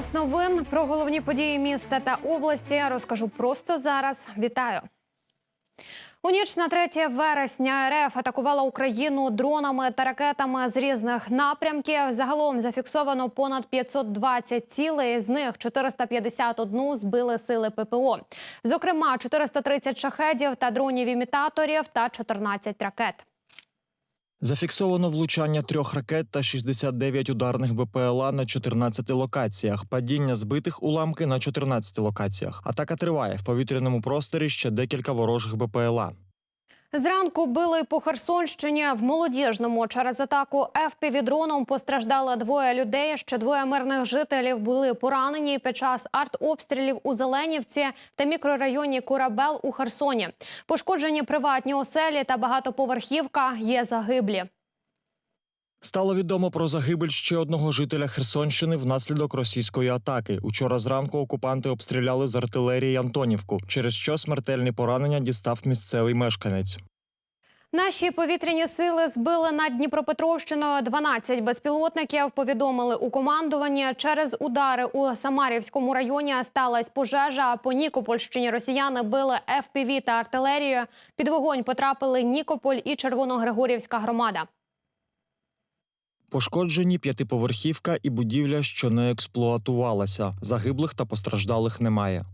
Час новин про головні події міста та області розкажу просто зараз. Вітаю. У ніч на 3 вересня РФ атакувала Україну дронами та ракетами з різних напрямків. Загалом зафіксовано понад 520 цілей. З них 451 збили сили ППО. Зокрема, 430 шахедів та дронів-імітаторів та 14 ракет. Зафіксовано влучання трьох ракет та 69 ударних БПЛА на 14 локаціях. Падіння збитих уламки на 14 локаціях. Атака триває в повітряному просторі ще декілька ворожих БПЛА. Зранку били по Херсонщині в молодіжному. Через атаку ФПВ-дроном постраждало двоє людей. Ще двоє мирних жителів були поранені під час артобстрілів у Зеленівці та мікрорайоні Курабел у Херсоні. Пошкоджені приватні оселі та багатоповерхівка є загиблі. Стало відомо про загибель ще одного жителя Херсонщини внаслідок російської атаки. Учора зранку окупанти обстріляли з артилерії Антонівку, через що смертельні поранення дістав місцевий мешканець. Наші повітряні сили збили над Дніпропетровщиною 12 безпілотників. Повідомили у командуванні. Через удари у Самарівському районі сталася пожежа. По Нікопольщині росіяни били ФПВ та артилерію. Під вогонь потрапили Нікополь і Червоногригорівська громада. Пошкоджені п'ятиповерхівка і будівля, що не експлуатувалася. Загиблих та постраждалих немає.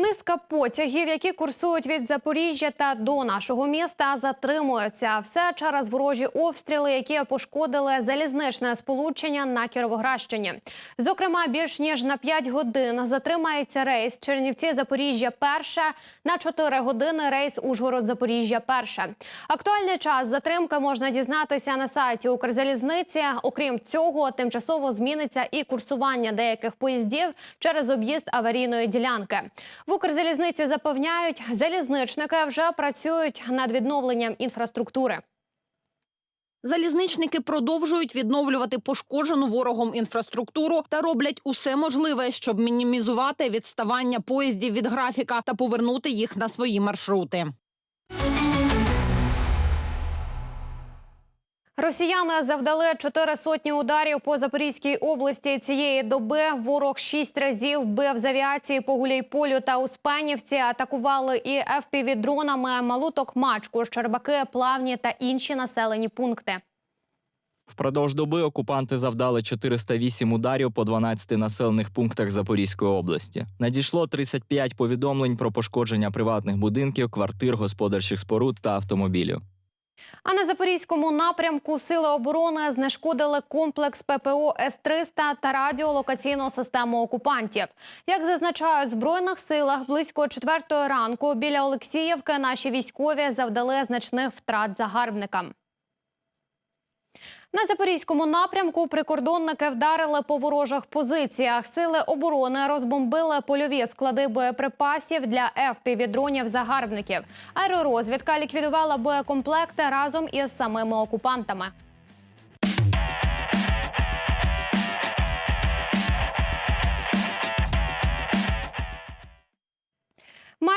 Низка потягів, які курсують від Запоріжжя та до нашого міста, затримуються. Все через ворожі обстріли, які пошкодили залізничне сполучення на Кіровоградщині. Зокрема, більш ніж на 5 годин затримається рейс Чернівці Запоріжжя перше на 4 години рейс Ужгород Запоріжжя перше. Актуальний час затримки можна дізнатися на сайті Укрзалізниці. Окрім цього, тимчасово зміниться і курсування деяких поїздів через об'їзд аварійної ділянки. В Укрзалізниці запевняють, залізничники вже працюють над відновленням інфраструктури. Залізничники продовжують відновлювати пошкоджену ворогом інфраструктуру та роблять усе можливе, щоб мінімізувати відставання поїздів від графіка та повернути їх на свої маршрути. Росіяни завдали чотири сотні ударів по Запорізькій області цієї доби. Ворог шість разів бив з авіації по Гуляйполю та Успенівці. Атакували і ФПВ-дронами Малу Токмачку, Щербаки, Плавні та інші населені пункти. Впродовж доби окупанти завдали 408 ударів по 12 населених пунктах Запорізької області. Надійшло 35 повідомлень про пошкодження приватних будинків, квартир, господарчих споруд та автомобілів. А на запорізькому напрямку сили оборони знешкодили комплекс ППО С-300 та радіолокаційну систему окупантів. Як зазначають в збройних силах, близько четвертої ранку біля Олексіївки наші військові завдали значних втрат загарбникам. На запорізькому напрямку прикордонники вдарили по ворожих позиціях. Сили оборони розбомбили польові склади боєприпасів для ФПВ-дронів загарбників. Аеророзвідка ліквідувала боєкомплекти разом із самими окупантами.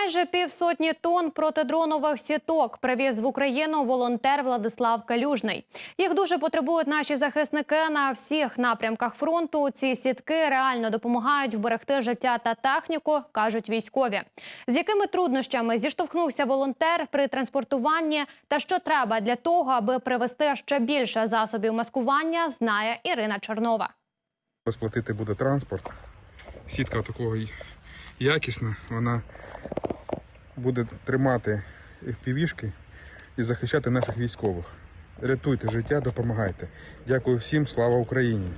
Майже півсотні тонн протидронових сіток привіз в Україну волонтер Владислав Калюжний. Їх дуже потребують наші захисники на всіх напрямках фронту. Ці сітки реально допомагають вберегти життя та техніку, кажуть військові. З якими труднощами зіштовхнувся волонтер при транспортуванні та що треба для того, аби привезти ще більше засобів маскування, знає Ірина Чорнова. Сплатити буде транспорт. Сітка такого якісна, вона буде тримати FPV-шки і захищати наших військових. Рятуйте життя, допомагайте. Дякую всім, слава Україні.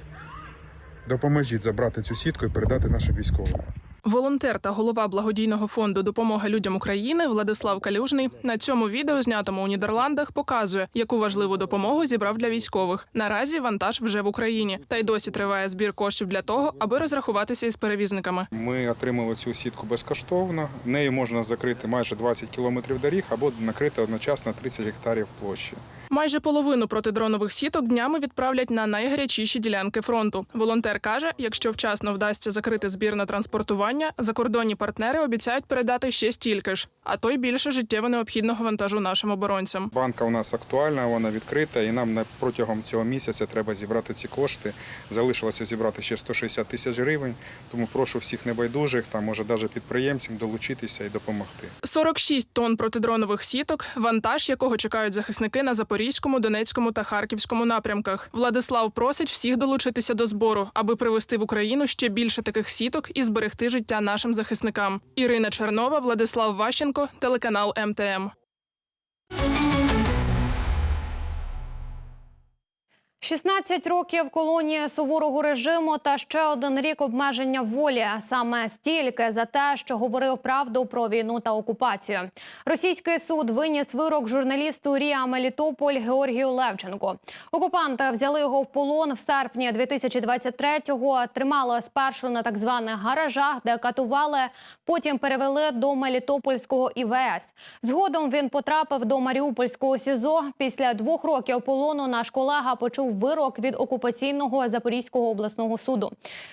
Допоможіть забрати цю сітку і передати нашим військовим. Волонтер та голова благодійного фонду допомоги людям України Владислав Калюжний на цьому відео, знятому у Нідерландах, показує, яку важливу допомогу зібрав для військових. Наразі вантаж вже в Україні, та й досі триває збір коштів для того, аби розрахуватися із перевізниками. Ми отримали цю сітку безкоштовно. Нею можна закрити майже 20 кілометрів доріг або накрити одночасно 30 гектарів площі. Майже половину протидронових сіток днями відправлять на найгарячіші ділянки фронту. Волонтер каже, якщо вчасно вдасться закрити збір на транспортування, закордонні партнери обіцяють передати ще стільки ж, а то й більше життєво необхідного вантажу нашим оборонцям. Банка у нас актуальна, вона відкрита, і нам на- протягом цього місяця треба зібрати ці кошти. Залишилося зібрати ще 160 тисяч гривень. Тому прошу всіх небайдужих, там може навіть підприємців долучитися і допомогти. 46 тонн протидронових сіток, вантаж якого чекають захисники на Запорізькому, Донецькому та Харківському напрямках. Владислав просить всіх долучитися до збору, аби привезти в Україну ще більше таких сіток і зберегти життя нашим захисникам. Ірина Чернова, Владислав Ващенко, телеканал МТМ. 16 років колонії суворого режиму та ще один рік обмеження волі. Саме стільки за те, що говорив правду про війну та окупацію. Російський суд виніс вирок журналісту Рія Мелітополь Георгію Левченку. Окупанти взяли його в полон в серпні 2023-го. Тримали спершу на так званих гаражах, де катували. Потім перевели до Мелітопольського ІВС. Згодом він потрапив до Маріупольського СІЗО. Після двох років полону наш колега почув вирок від окупаційного Запорізького обласного суду.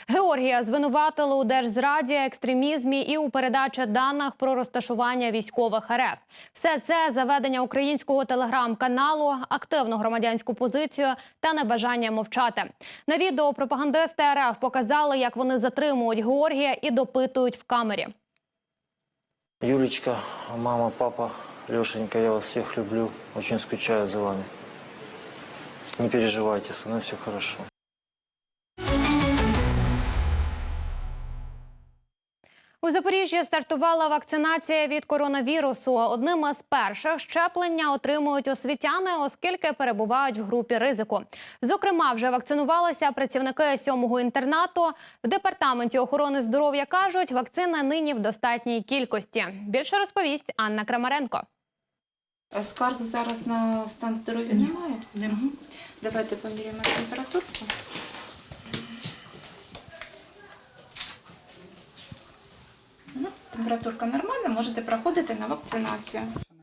Георгія звинуватили у держзраді, екстремізмі і у передачі даних про розташування військових РФ. Все це заведення українського телеграм-каналу, активну громадянську позицію та небажання мовчати. На відео пропагандисти РФ показали, як вони затримують Георгія і допитують в камері. Юлечка, мама, папа, Лешенька, я вас всех люблю. Очень скучаю за вами. Не переживайте, со мной все хорошо. У Запоріжжі стартувала вакцинація від коронавірусу. Одним із перших щеплення отримують освітяни, оскільки перебувають в групі ризику. Зокрема, вже вакцинувалися працівники сьомого інтернату. В департаменті охорони здоров'я кажуть, вакцина нині в достатній кількості. Більше розповість Анна Крамаренко. Скарг зараз на стан здоров'я немає? Немає. Давайте поміряємо температурку. Ну, Температурка нормальна, можете проходити на вакцинацію.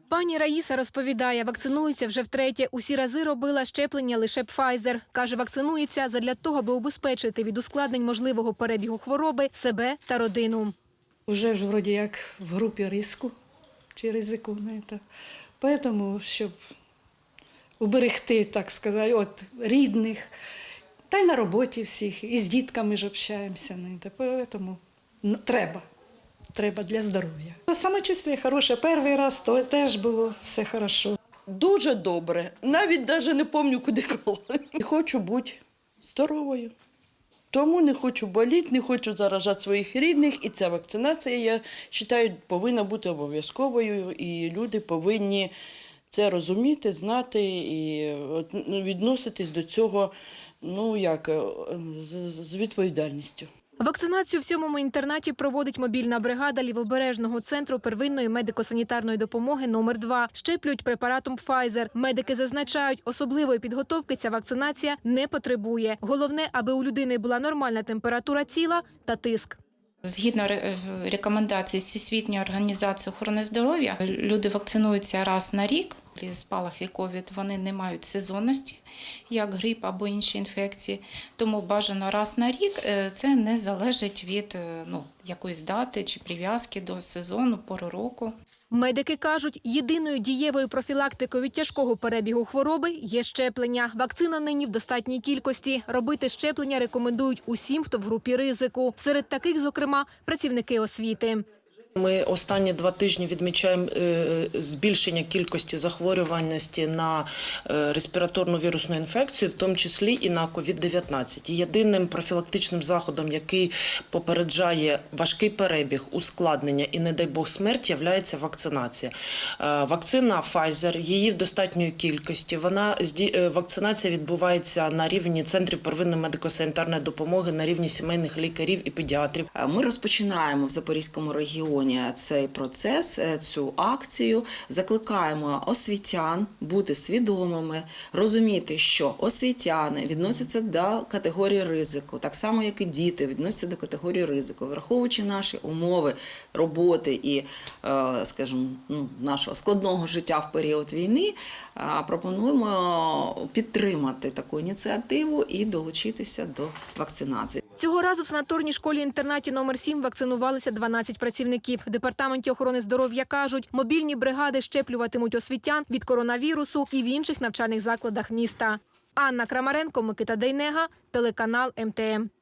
Пані Раїса розповідає, вакцинується вже втретє. Усі рази робила щеплення лише Pfizer. Каже, вакцинується задля того, аби убезпечити від ускладнень можливого перебігу хвороби себе та родину. Уже ж вроді як в групі риску чи ризику. Не, та. Поэтому, щоб уберегти, так сказати, от рідних, та й на роботі всіх, і з дітками ж общаємося. Ну, треба. Треба для здоров'я. Самочувствие хороше. Перший раз то теж було все хорошо. Дуже добре. Навіть навіть не пам'ятаю, куди коли. Хочу бути здоровою. Тому не хочу боліти, не хочу заражати своїх рідних. І ця вакцинація, я вважаю, повинна бути обов'язковою. І люди повинні це розуміти, знати і ну, відноситись до цього ну, як, е, з, з відповідальністю. Вакцинацію в сьомому інтернаті проводить мобільна бригада лівобережного центру первинної медико-санітарної допомоги номер 2 Щеплюють препаратом Pfizer. Медики зазначають, особливої підготовки ця вакцинація не потребує. Головне, аби у людини була нормальна температура тіла та тиск. Згідно ре- рекомендацій Всесвітньої організації охорони здоров'я, люди вакцинуються раз на рік. Спалахи ковід вони не мають сезонності, як грип або інші інфекції. Тому бажано раз на рік Е, це не залежить від е, ну, якоїсь дати чи прив'язки до сезону, пору року. Медики кажуть, єдиною дієвою профілактикою від тяжкого перебігу хвороби є щеплення. Вакцина нині в достатній кількості. Робити щеплення рекомендують усім, хто в групі ризику. Серед таких, зокрема, працівники освіти. Ми останні два тижні відмічаємо е, збільшення кількості захворюваності на е, респіраторну вірусну інфекцію, в тому числі і на COVID-19. Єдиним профілактичним заходом, який попереджає важкий перебіг, ускладнення і, не дай Бог, смерть, є вакцинація. Е, Вакцина Pfizer, її в достатньої кількості. Вона е, вакцинація відбувається на рівні центрів первинної медико-санітарної допомоги, на рівні сімейних лікарів і педіатрів. Ми розпочинаємо в Запорізькому регіоні законі цей процес, е, цю акцію. Закликаємо освітян бути свідомими, розуміти, що освітяни відносяться до категорії ризику, так само як і діти відносяться до категорії ризику, враховуючи наші умови роботи і, е, скажімо, ну, нашого складного життя в період війни. е, Пропонуємо підтримати таку ініціативу і долучитися до вакцинації. Цього разу в санаторній школі-інтернаті номер 7 вакцинувалися 12 працівників. В департаменті охорони здоров'я кажуть, мобільні бригади щеплюватимуть освітян від коронавірусу і в інших навчальних закладах міста. Анна Крамаренко, Микита Дейнега, телеканал МТМ.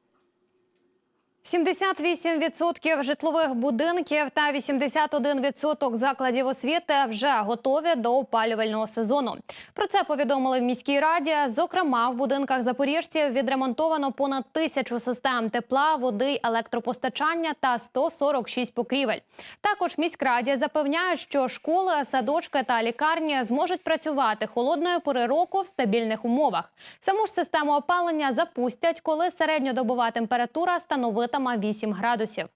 78% житлових будинків та 81% закладів освіти вже готові до опалювального сезону. Про це повідомили в міській раді. Зокрема, в будинках запоріжців відремонтовано понад тисячу систем тепла, води, електропостачання та 146 покрівель. Також міськраді запевняють, що школи, садочки та лікарні зможуть працювати холодної пори року в стабільних умовах. Саму ж систему опалення запустять, коли середньодобова температура становитиме 8 градусів.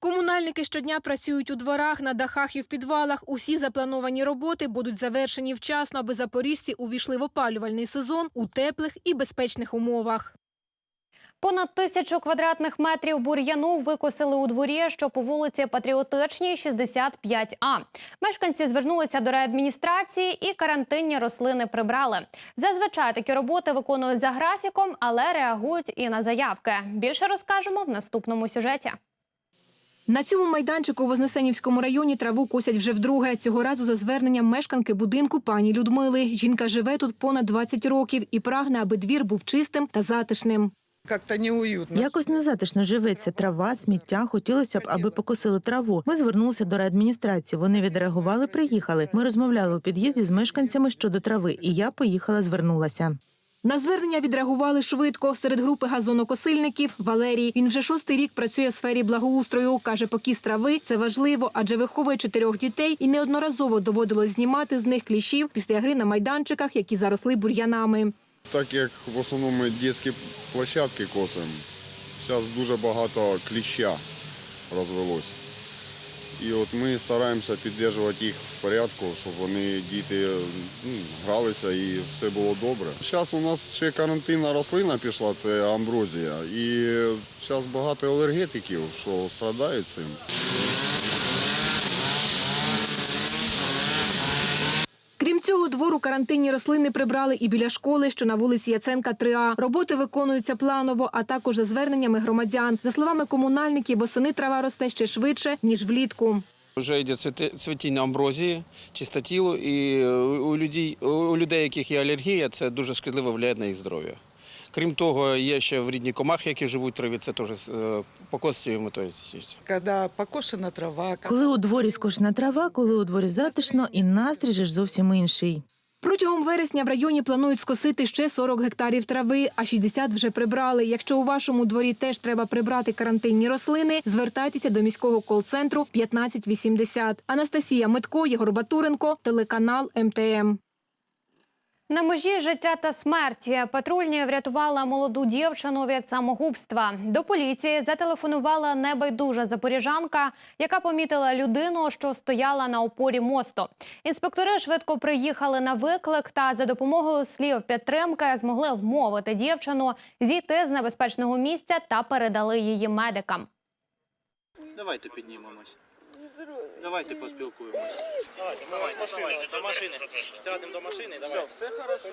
Комунальники щодня працюють у дворах, на дахах і в підвалах. Усі заплановані роботи будуть завершені вчасно, аби запоріжці увійшли в опалювальний сезон у теплих і безпечних умовах. Понад тисячу квадратних метрів бур'яну викосили у дворі, що по вулиці Патріотичній, 65А. Мешканці звернулися до реадміністрації і карантинні рослини прибрали. Зазвичай такі роботи виконують за графіком, але реагують і на заявки. Більше розкажемо в наступному сюжеті. На цьому майданчику у Вознесенівському районі траву косять вже вдруге. Цього разу за зверненням мешканки будинку пані Людмили. Жінка живе тут понад 20 років і прагне, аби двір був чистим та затишним. Как-то неуютно. Якось незатишно живеться. Трава, сміття. Хотілося б, аби покосили траву. Ми звернулися до реадміністрації. Вони відреагували, приїхали. Ми розмовляли у під'їзді з мешканцями щодо трави, і я поїхала, звернулася. На звернення відреагували швидко. Серед групи газонокосильників Валерій. Він вже шостий рік працює в сфері благоустрою. Каже, покіс трави це важливо, адже виховує чотирьох дітей і неодноразово доводилось знімати з них кліщів після гри на майданчиках, які заросли бур'янами. Так як в основному ми дитячі площадки косимо, зараз дуже багато кліща розвелось. І от ми стараємося підтримувати їх в порядку, щоб вони, діти, ну, гралися і все було добре. Зараз у нас ще карантинна рослина пішла, це амброзія. І зараз багато алергетиків, що страдають цим. Крім цього, двору карантинні рослини прибрали і біля школи, що на вулиці Яценка 3А. Роботи виконуються планово, а також за зверненнями громадян. За словами комунальників, восени трава росте ще швидше ніж влітку. Вже йде цвітіння амброзії, чистотілу, і у людей, у людей, яких є алергія, це дуже шкідливо впливає на їх здоров'я. Крім того, є ще вредні комахи, які живуть в траві, це теж е, покосуємо. То есть. Покошена трава, Коли у дворі скошена трава, коли у дворі затишно, і настрій же ж зовсім інший. Протягом вересня в районі планують скосити ще 40 гектарів трави, а 60 вже прибрали. Якщо у вашому дворі теж треба прибрати карантинні рослини, звертайтеся до міського кол-центру 1580. Анастасія Митко, Єгор Батуренко, телеканал МТМ. На межі життя та смерті патрульні врятувала молоду дівчину від самогубства. До поліції зателефонувала небайдужа запоріжанка, яка помітила людину, що стояла на опорі мосту. Інспектори швидко приїхали на виклик та за допомогою слів підтримки змогли вмовити дівчину зійти з небезпечного місця та передали її медикам. Давайте піднімемось. Давайте поспілкуємося. Давайте, давайте, давайте, до машини. Сядемо до машини, давай. Все, все хорошо.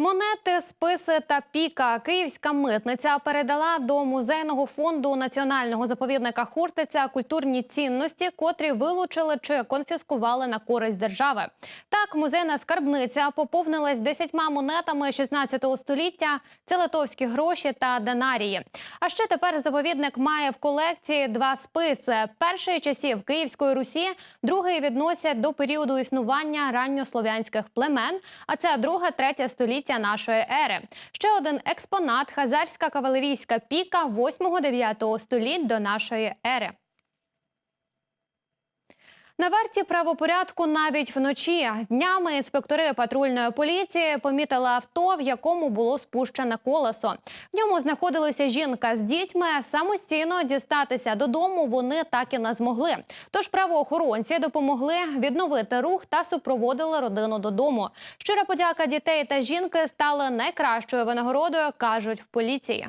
Монети, списи та піка київська митниця передала до музейного фонду національного заповідника Хортиця культурні цінності, котрі вилучили чи конфіскували на користь держави. Так, музейна скарбниця поповнилась десятьма монетами 16 століття. Це литовські гроші та динарії. А ще тепер заповідник має в колекції два списи: перший часів Київської Русі, другий відносять до періоду існування ранньослов'янських племен. А це друге, третє століття нашої ери. Ще один експонат хазарська кавалерійська піка 8-9 століть до нашої ери. На варті правопорядку навіть вночі днями інспектори патрульної поліції помітили авто, в якому було спущене колесо. В ньому знаходилася жінка з дітьми. Самостійно дістатися додому вони так і не змогли. Тож правоохоронці допомогли відновити рух та супроводили родину додому. Щира подяка дітей та жінки стали найкращою винагородою, кажуть в поліції.